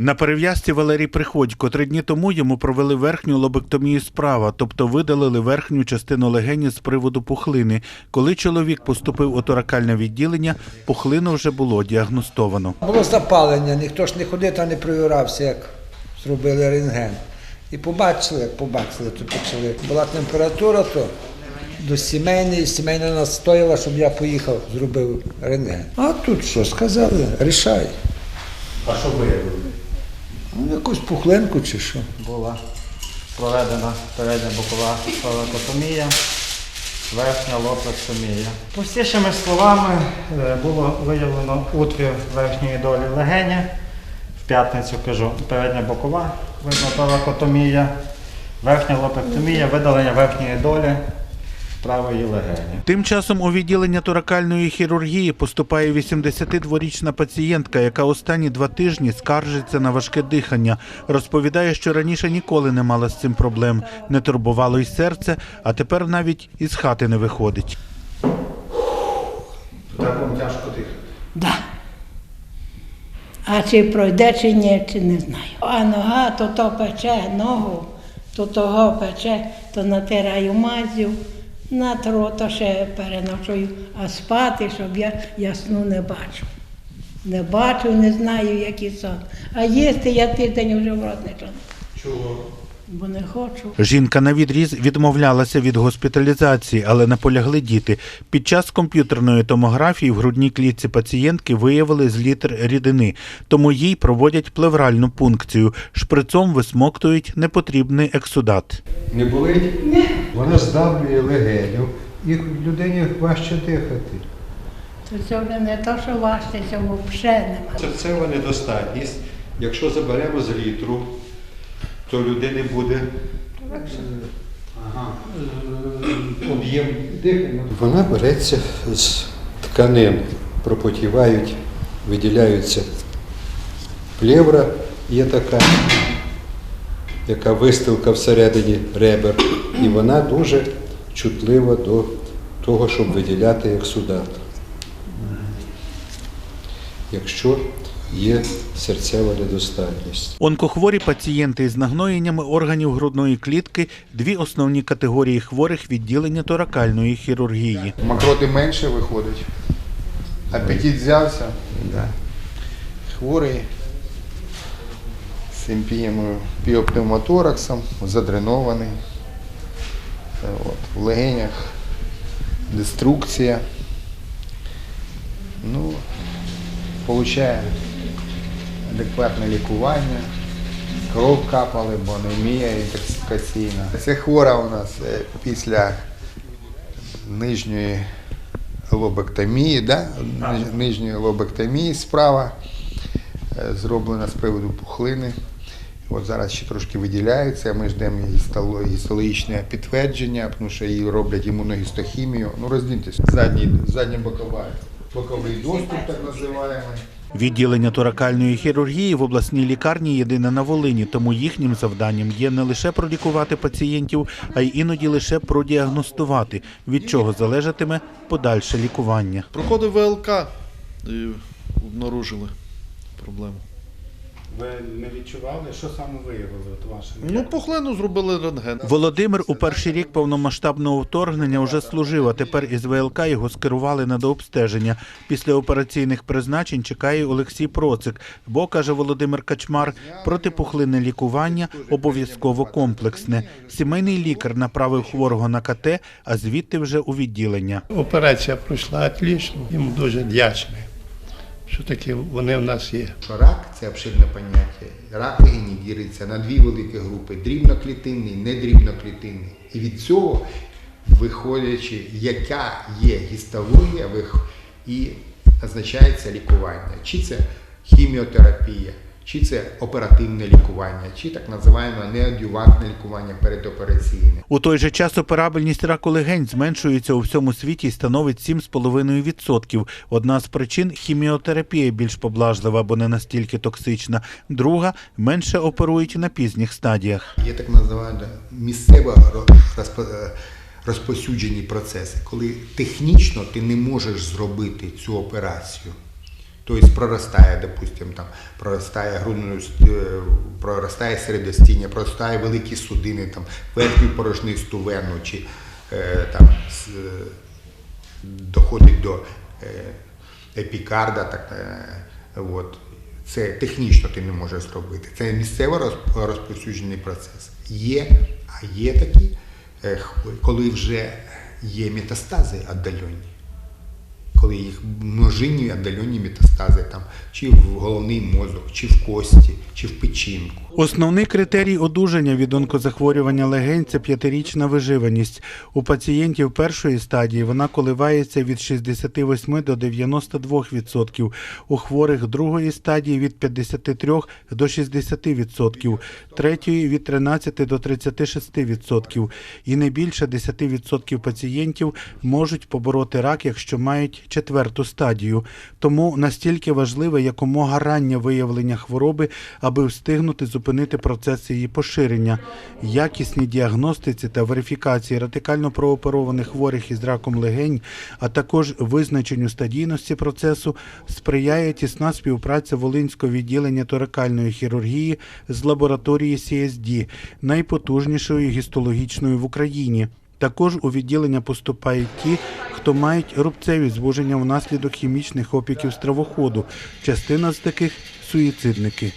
На перев'язці Валерій Приходько три дні тому йому провели верхню лобектомію справа, тобто видалили верхню частину легені з приводу пухлини. Коли чоловік поступив у торакальне відділення, пухлину вже було діагностовано. Було запалення, ніхто ж не ходив та не провірався, як зробили рентген. І побачили, як побачили, то почали. Була температура, то до сімейної, сімейна настояла, щоб я поїхав, зробив рентген. А тут що, сказали, рішай. А що виявили? Якусь пухлинку чи що. була проведена передня бокова торакотомія, верхня лопектомія. Простішими словами е, було виявлено утвір верхньої долі легені. В п'ятницю кажу, передня бокова, видно торакотомія, верхня лопектомія, видалення верхньої долі правої легені. Тим часом у відділення торакальної хірургії поступає 82-річна пацієнтка, яка останні два тижні скаржиться на важке дихання. Розповідає, що раніше ніколи не мала з цим проблем, не турбувало й серце, а тепер навіть із хати не виходить. Так вам тяжко дихати. Да. А чи пройде, чи ні, чи не знаю. А нога то то пече, ногу, то того пече, то натираю мазю, на то ще переночую, а спати, щоб я ясну не бачу. Не бачу, не знаю, який сон. А їсти я тиждень вже в рот не кладу. Чого? Бо не хочу. Жінка на відріз відмовлялася від госпіталізації, але наполягли діти. Під час комп'ютерної томографії в грудній клітці пацієнтки виявили злітр рідини, тому їй проводять плевральну пункцію. Шприцом висмоктують непотрібний ексудат. Не болить? Ні. Вона здавлює легеню і людині важче дихати. То це вже не то, що важче, це взагалі нема. Серцева недостатність. Якщо заберемо з літру, то людини буде е, е, об'єм дихання. Вона береться з тканин, пропотівають, виділяються плевра, є така, яка вистилка всередині ребер, і вона дуже чутлива до того, щоб виділяти ексудат. Якщо є серцева недостатність. Онкохворі пацієнти із нагноєннями органів грудної клітки дві основні категорії хворих відділення торакальної хірургії. Мокроти менше виходить. Апетит взявся. Хворий з емпіємою піопневмотораксом, задренований. Е, От, в легенях деструкція. Ну, получає адекватне лікування. Кров капали, бо анемія інтоксикаційна. Це хвора у нас е, після нижньої лобектомії, да? Нижньої лобектомії справа е, зроблена з приводу пухлини. От зараз ще трошки виділяється, ми ждемо гістало- гістологічне підтвердження, тому що її роблять імуногістохімію. Ну, роздіньтесь. Задній, задня бокова, боковий доступ, так називаємо. Відділення торакальної хірургії в обласній лікарні єдине на Волині, тому їхнім завданням є не лише пролікувати пацієнтів, а й іноді лише продіагностувати, від чого залежатиме подальше лікування. Проходив ВЛК і обнаружили проблему. Ви не відчували, що саме виявили от ваше? Ну, пухлину зробили рентген. Володимир у перший рік повномасштабного вторгнення вже служив, а тепер із ВЛК його скерували на дообстеження. Після операційних призначень чекає Олексій Процик, бо, каже Володимир Качмар, протипухлинне лікування обов'язково комплексне. Сімейний лікар направив хворого на КТ, а звідти вже у відділення. Операція пройшла отлично. Йому дуже вдячний, що таке вони в нас є. Рак це обширне поняття. Рак легені ділиться на дві великі групи: дрібноклітинний, недрібноклітинний. І від цього, виходячи, яка є гістологія, і назначається лікування. Чи це хіміотерапія, чи це оперативне лікування, чи так називаємо неадювантне лікування передопераційне. У той же час операбельність раку легень зменшується у всьому світі і становить 7,5%. Одна з причин хіміотерапія більш поблажлива, бо не настільки токсична. Друга менше оперують на пізніх стадіях. Є так називаємо місцево ро- розпо- е, процеси, коли технічно ти не можеш зробити цю операцію. Тобто проростає, допустимо, там проростає грудною ст- е, проростає середостіння, проростає великі судини, там верхню порожнисту вену, чи е, там с- е, доходить до е, епікарда, так, е, от. Це технічно ти не можеш зробити. Це місцево розповсюджений процес. Є, а є такі, е, коли вже є метастази віддалені, коли їх множинні віддалені метастази, там, чи в головний мозок, чи в кості, чи в печінку. Основний критерій одужання від онкозахворювання легень це п'ятирічна виживаність. У пацієнтів першої стадії вона коливається від 68 до 92%, у хворих другої стадії від 53 до 60%, третьої від 13 до 36%. І не більше 10% пацієнтів можуть побороти рак, якщо мають четверту стадію. Тому настільки важливе якомога раннє виявлення хвороби, аби встигнути зупинити процес її поширення. Якісній діагностиці та верифікації радикально прооперованих хворих із раком легень, а також визначенню стадійності процесу сприяє тісна співпраця Волинського відділення торакальної хірургії з лабораторії CSD, найпотужнішою гістологічною в Україні. Також у відділення поступають ті, хто мають рубцеві звуження внаслідок хімічних опіків стравоходу. Частина з таких суїцидники.